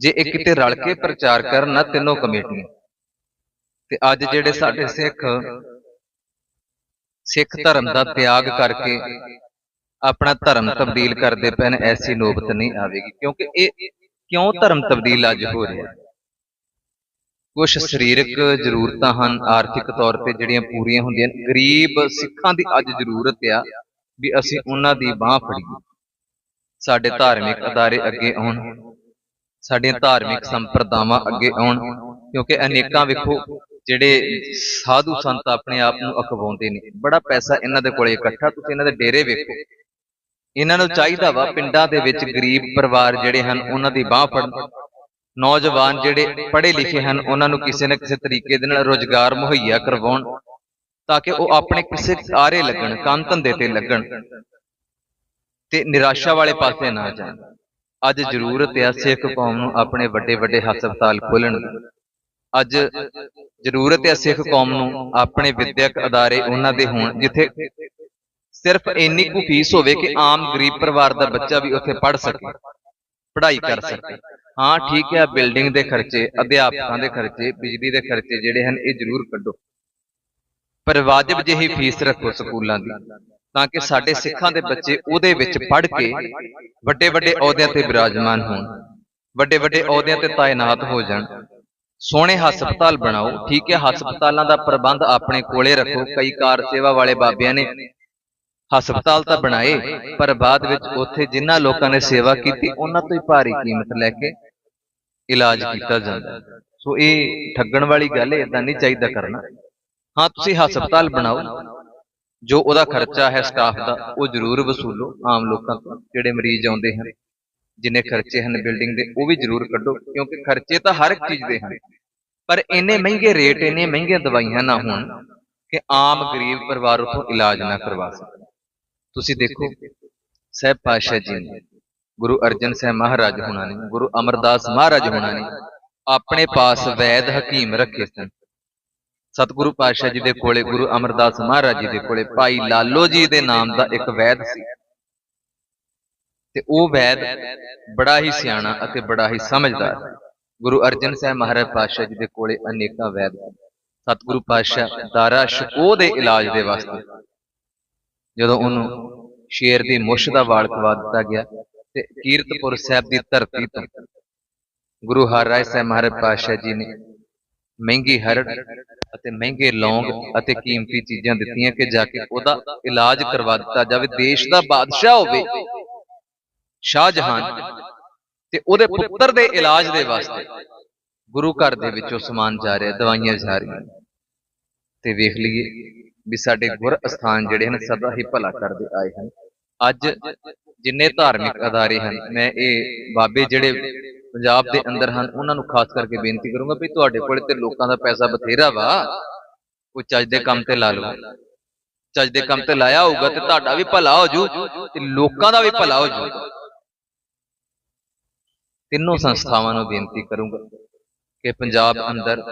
ਜੇ ਇਹ ਕਿਤੇ ਰਲ ਕੇ ਪ੍ਰਚਾਰ ਕਰਨ ਨਾ ਤਿੰਨੋਂ ਕਮੇਟੀਆਂ। ਤੇ ਅੱਜ ਜਿਹੜੇ ਸਾਡੇ ਸਿੱਖ ਸਿੱਖ ਧਰਮ ਦਾ ਤਿਆਗ ਕਰਕੇ ਆਪਣਾ ਧਰਮ ਤਬਦੀਲ ਕਰਦੇ ਨੇ ਐਸੀ ਨੋਬਤ ਨਹੀਂ ਆਵੇਗੀ। ਕਿਉਂਕਿ ਇਹ ਕਿਉਂ ਧਰਮ ਤਬਦੀਲ ਅੱਜ ਹੋ ਰਿਹਾ? ਕੁਝ ਸਰੀਰਕ ਜ਼ਰੂਰਤਾਂ ਹਨ ਆਰਥਿਕ ਤੌਰ ਤੇ ਜਿਹੜੀਆਂ ਪੂਰੀਆਂ ਹੁੰਦੀਆਂ ਨੇ ਗਰੀਬ ਸਿੱਖਾਂ ਦੀ ਅੱਜ ਜ਼ਰੂਰਤ ਆ ਵੀ ਅਸੀਂ ਉਹਨਾਂ ਦੀ ਬਾਹ ਫੜੀਏ। ਸਾਡੇ ਧਾਰਮਿਕ ਅਦਾਰੇ ਅੱਗੇ ਆਉਣ ਸਾਡੀਆਂ ਧਾਰਮਿਕ ਸੰਪਰਦਾਵਾਂ ਅੱਗੇ ਆਉਣ ਕਿਉਂਕਿ ਅਨੇਕਾਂ ਵੇਖੋ ਜਿਹੜੇ ਸਾਧੂ ਸੰਤ ਆਪਣੇ ਆਪ ਨੂੰ ਅਖਵਾਉਂਦੇ ਨੇ ਬੜਾ ਪੈਸਾ ਇਹਨਾਂ ਦੇ ਕੋਲੇ ਇਕੱਠਾ ਤੁਸੀਂ ਇਹਨਾਂ ਦੇ ਡੇਰੇ ਵੇਖੋ। ਇਹਨਾਂ ਨੂੰ ਚਾਹੀਦਾ ਵਾ ਪਿੰਡਾਂ ਦੇ ਵਿੱਚ ਗਰੀਬ ਪਰਿਵਾਰ ਜਿਹੜੇ ਹਨ ਉਹਨਾਂ ਦੀ ਬਾਹ ਫੜਨ। ਨੌਜਵਾਨ ਜਿਹੜੇ ਪੜ੍ਹੇ ਲਿਖੇ ਹਨ ਉਹਨਾਂ ਨੂੰ ਕਿਸੇ ਨਾ ਕਿਸੇ ਤਰੀਕੇ ਦੇ ਨਾਲ ਰੋਜ਼ਗਾਰ ਮੁਹੱਈਆ ਕਰਵਾਉਣ ਤਾਂ ਕਿ ਉਹ ਆਪਣੇ ਕਿਸੇ ਆਰੇ ਲੱਗਣ ਕੰਮ ਧੰਦੇ ਤੇ ਲੱਗਣ। ਤੇ ਨਿਰਾਸ਼ਾ ਵਾਲੇ ਪਾਸੇ ਨਾ ਜਾਣ। ਅੱਜ ਜ਼ਰੂਰਤ ਹੈ ਸਿੱਖ ਕੌਮ ਨੂੰ ਆਪਣੇ ਵੱਡੇ ਵੱਡੇ ਹਸਪਤਾਲ ਖੋਲਣ ਅੱਜ ਜ਼ਰੂਰਤ ਹੈ ਸਿੱਖ ਕੌਮ ਨੂੰ ਆਪਣੇ ਵਿਦਿਅਕ ਅਦਾਰੇ ਉਹਨਾਂ ਦੇ ਹੋਣ, ਜਿੱਥੇ ਸਿਰਫ ਇੰਨੀ ਕੁ ਫੀਸ ਹੋਵੇ ਕਿ ਆਮ ਗਰੀਬ ਪਰਿਵਾਰ ਦਾ ਬੱਚਾ ਵੀ ਉੱਥੇ ਪੜ੍ਹ ਸਕੇ, ਪੜ੍ਹਾਈ ਕਰ ਸਕੇ। ਹਾਂ, ਠੀਕ ਹੈ, ਬਿਲਡਿੰਗ ਦੇ ਖਰਚੇ, ਅਧਿਆਪਕਾਂ ਦੇ ਖਰਚੇ, ਬਿਜਲੀ ਦੇ ਖਰਚੇ ਜਿਹੜੇ ਹਨ, ਇਹ ਜ਼ਰੂਰ ਕੱਢੋ। ਪਰ ਵਾਜਬ ਜਿਹੀ ਫੀਸ ਰੱਖੋ ਸਕੂਲਾਂ ਦੀ। ਤਾਂ ਕਿ ਸਾਡੇ ਸਿੱਖਾਂ ਦੇ ਬੱਚੇ ਉਹਦੇ ਵਿੱਚ ਪੜ੍ਹ ਕੇ ਵੱਡੇ ਵੱਡੇ ਅਹੁਦਿਆਂ ਤੇ ਬਿਰਾਜਮਾਨ ਹੋਣ। ਵੱਡੇ ਵੱਡੇ ਅਹੁਦਿਆਂ ਤੇ ਤਾਇਨਾਤ ਹੋ ਜਾਣ। ਸੋਹਣੇ ਹਸਪਤਾਲ ਬਣਾਓ। ਠੀਕ ਹੈ ਹਸਪਤਾਲਾਂ ਦਾ ਪ੍ਰਬੰਧ ਆਪਣੇ ਕੋਲੇ ਰੱਖੋ। ਕਈ ਕਾਰ ਸੇਵਾ ਵਾਲੇ ਬਾਬਿਆਂ ਨੇ ਹਸਪਤਾਲ ਤਾਂ ਬਣਾਏ ਪਰ ਬਾਅਦ ਵਿੱਚ ਉੱਥੇ ਜਿਨ੍ਹਾਂ ਲੋਕਾਂ ਨੇ ਸੇਵਾ ਕੀਤੀ ਉਹਨਾਂ ਤੋਂ ਹੀ ਭਾਰੀ ਕੀਮਤ ਲੈ ਕੇ ਇਲਾਜ ਕੀਤਾ ਜਾਂਦਾ। ਸੋ ਇਹ ਠੱਗਣ ਵਾਲੀ ਗੱਲ ਹੈ ਇਦਾਂ ਨਹੀਂ ਚਾਹੀਦਾ ਕਰਨਾ। ਹਾਂ ਤੁਸੀਂ ਹਸਪਤਾਲ ਬਣਾਓ। ਜੋ ਉਹਦਾ ਖਰਚਾ ਹੈ ਸਟਾਫ ਦਾ ਉਹ ਜ਼ਰੂਰ ਵਸੂਲੋ ਆਮ ਲੋਕਾਂ ਤੋਂ ਜਿਹੜੇ ਮਰੀਜ਼ ਆਉਂਦੇ ਹਨ ਜਿੰਨੇ ਖਰਚੇ ਹਨ ਬਿਲਡਿੰਗ ਦੇ ਉਹ ਵੀ ਜ਼ਰੂਰ ਕੱਢੋ ਕਿਉਂਕਿ ਖਰਚੇ ਤਾਂ ਹਰ ਇੱਕ ਚੀਜ਼ ਦੇ ਹਨ। ਪਰ ਇੰਨੇ ਮਹਿੰਗੇ ਰੇਟ ਇੰਨੇ ਮਹਿੰਗੀਆਂ ਦਵਾਈਆਂ ਨਾ ਹੋਣ ਕਿ ਆਮ ਗਰੀਬ ਪਰਿਵਾਰ ਉਥੋਂ ਇਲਾਜ ਨਾ ਕਰਵਾ ਸਕਣ। ਤੁਸੀਂ ਦੇਖੋ ਸਹਿਬ ਪਾਤਸ਼ਾਹ ਜੀ ਨੇ ਗੁਰੂ ਅਰਜਨ ਸਾਹਿਬ ਮਹਾਰਾਜ ਹੋਣਾ ਨੇ ਗੁਰੂ ਅਮਰਦਾਸ ਮਹਾਰਾਜ ਹੋਣਾ ਨੇ ਆਪਣੇ ਪਾਸ ਵੈਦ ਹਕੀਮ ਰੱਖੇ ਸਨ। ਸਤਿਗੁਰੂ ਪਾਤਸ਼ਾਹ ਜੀ ਦੇ ਕੋਲੇ ਗੁਰੂ ਅਮਰਦਾਸ ਮਹਾਰਾਜ ਜੀ ਦੇ ਕੋਲੇ ਭਾਈ ਲਾਲੋ ਜੀ ਦੇ ਨਾਮ ਦਾ ਇੱਕ ਵੈਦ ਸੀ। ਤੇ ਉਹ ਵੈਦ ਬੜਾ ਹੀ ਸਿਆਣਾ ਅਤੇ ਬੜਾ ਹੀ ਸਮਝਦਾਰ। ਗੁਰੂ ਅਰਜਨ ਸਾਹਿਬ ਮਹਾਰਾਜ ਪਾਤਸ਼ਾਹ ਜੀ ਦੇ ਕੋਲੇ ਅਨੇਕਾਂ ਵੈਦ ਸਤਿਗੁਰੂ ਪਾਤਸ਼ਾਹ ਦਾਰਾ ਸ਼ਕੋ ਦੇ ਇਲਾਜ ਦੇ ਵਾਸਤੇ। ਜਦੋਂ ਉਹਨੂੰ ਸ਼ੇਰ ਦੀ ਮੁੱਛ ਦਾ ਵਾਲ ਖਵਾ ਦਿੱਤਾ ਗਿਆ ਤੇ ਕੀਰਤਪੁਰ ਸਾਹਿਬ ਦੀ ਧਰਤੀ ਤੋਂ ਗੁਰੂ ਹਰਿਰਾਏ ਸਾਹਿਬ ਮਹਾਰਾਜ ਪਾਤਸ਼ਾਹ ਜੀ ਨੇ ਮਹਿੰਗੀ ਹਰੜ ਅਤੇ ਮਹਿੰਗੇ ਲੌਂਗ ਅਤੇ ਕੀਮਤੀ ਚੀਜ਼ਾਂ ਦਿੱਤੀਆਂ ਕਿ ਜਾ ਕੇ ਉਹਦਾ ਇਲਾਜ ਕਰਵਾ ਦਿੱਤਾ ਜਾਵੇ, ਦੇਸ਼ ਦਾ ਬਾਦਸ਼ਾਹ ਹੋਵੇ। ਸ਼ਾਹਜਹਾਨ ਤੇ ਉਹਦੇ ਪੁੱਤਰ ਦੇ ਇਲਾਜ ਦੇ ਵਾਸਤੇ ਗੁਰੂ ਘਰ ਦੇ ਵਿੱਚੋਂ ਸਮਾਨ ਜਾ ਰਿਹਾ, ਦਵਾਈਆਂ ਜਾ ਰਹੀਆਂ ਤੇ ਵੇਖ ਲਈਏ ਵੀ ਸਾਡੇ ਗੁਰ ਅਸਥਾਨ ਜਿਹੜੇ ਹਨ, ਸਦਾ ਹੀ ਭਲਾ ਕਰਦੇ ਆਏ ਹਨ। ਅੱਜ ਜਿੰਨੇ ਧਾਰਮਿਕ ਅਦਾਰੇ ਹਨ ਮੈਂ ਇਹ ਬਾਬੇ ਜਿਹੜੇ ਪੰਜਾਬ ਦੇ ਅੰਦਰ ਹਨ ਉਹਨਾਂ ਨੂੰ ਖਾਸ ਕਰਕੇ ਬੇਨਤੀ ਕਰੂੰਗਾ ਵੀ ਤੁਹਾਡੇ ਕੋਲ ਤੇ ਲੋਕਾਂ ਦਾ ਪੈਸਾ ਬਥੇਰਾ ਵਾ ਕੋਈ ਚੱਜ ਦੇ ਕੰਮ ਤੇ ਲਾ ਲਓ। ਚੱਜ ਦੇ ਕੰਮ ਤੇ ਲਾਇਆ ਹੋਊਗਾ ਤੇ ਤੁਹਾਡਾ ਵੀ ਭਲਾ ਹੋ ਜੂ ਤੇ ਲੋਕਾਂ ਦਾ ਵੀ ਭਲਾ ਹੋ ਜੂ ਤਿੰਨੋਂ ਸੰਸਥਾਵਾਂ ਨੂੰ ਬੇਨਤੀ ਕਰੂੰਗਾ ਕਿ ਪੰਜਾਬ ਅੰਦਰ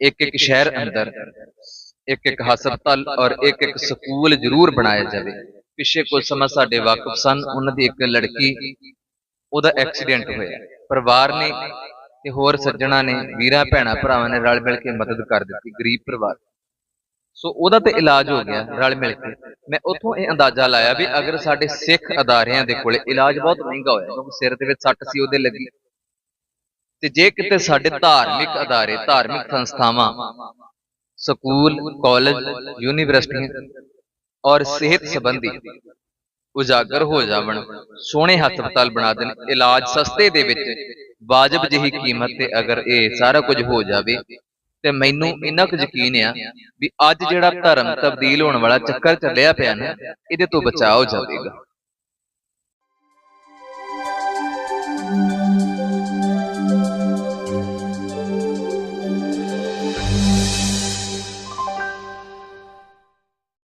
ਇੱਕ ਇੱਕ ਸ਼ਹਿਰ ਅੰਦਰ ਇੱਕ ਇੱਕ ਹਸਪਤਾਲ ਔਰ ਇੱਕ ਇੱਕ ਸਕੂਲ ਜ਼ਰੂਰ ਬਣਾਇਆ ਜਾਵੇ। ਪਿੱਛੇ ਕੁਝ ਸਮਾਂ ਸਾਡੇ ਵਾਕਫ ਸਨ, ਉਹਨਾਂ ਦੀ ਇੱਕ ਲੜਕੀ ਉਹਦਾ ਐਕਸੀਡੈਂਟ ਹੋਇਆ। ਪਰਿਵਾਰ ਨੇ ਤੇ ਹੋਰ ਸੱਜਣਾ ਨੇ, ਵੀਰਾਂ ਭੈਣਾਂ ਭਰਾਵਾਂ ਨੇ ਰਲ ਮਿਲ ਕੇ ਮਦਦ ਕਰ ਦਿੱਤੀ, ਗਰੀਬ ਪਰਿਵਾਰ। ਸੋ ਉਹਦਾ ਤੇ ਇਲਾਜ ਹੋ ਗਿਆ ਰਲ ਮਿਲ ਕੇ। ਮੈਂ ਉੱਥੋਂ ਇਹ ਅੰਦਾਜ਼ਾ ਲਾਇਆ ਵੀ ਅਗਰ ਸਾਡੇ ਸਿੱਖ ਅਦਾਰਿਆਂ ਦੇ ਕੋਲੇ ਇਲਾਜ ਬਹੁਤ ਮਹਿੰਗਾ ਹੋਇਆ, ਕਿਉਂਕਿ ਸਿਰ ਦੇ ਵਿੱਚ ਸੱਟ ਸੀ, ਉਹਦੇ ਲੱਗੀ। ਤੇ ਜੇ ਕਿਤੇ ਸਾਡੇ ਧਾਰਮਿਕ ਅਦਾਰੇ, ਧਾਰਮਿਕ ਸੰਸਥਾਵਾਂ, ਸਕੂਲ, ਕਾਲਜ, ਯੂਨੀਵਰਸਿਟੀਆਂ ਔਰ ਸਿਹਤ ਸੰਬੰਧੀ ਉਜਾਗਰ ਹੋ ਜਾਵਣ ਸੋਹਣੇ ਹਸਪਤਾਲ ਬਣਾ ਦੇਣ ਇਲਾਜ ਸਸਤੇ ਦੇ ਵਿੱਚ ਵਾਜਬ ਜਿਹੀ ਕੀਮਤ ਤੇ ਅਗਰ ਇਹ ਸਾਰਾ ਕੁਝ ਹੋ ਜਾਵੇ ਤੇ ਮੈਨੂੰ ਇੰਨਾ ਕੁ ਯਕੀਨ ਆ ਵੀ ਅੱਜ ਜਿਹੜਾ ਧਰਮ ਤਬਦੀਲ ਹੋਣ ਵਾਲਾ ਚੱਕਰ ਚੱਲਿਆ ਪਿਆ ਨਾ ਇਹਦੇ ਤੋਂ ਬਚਾਅ ਹੋ ਜਾਵੇਗਾ।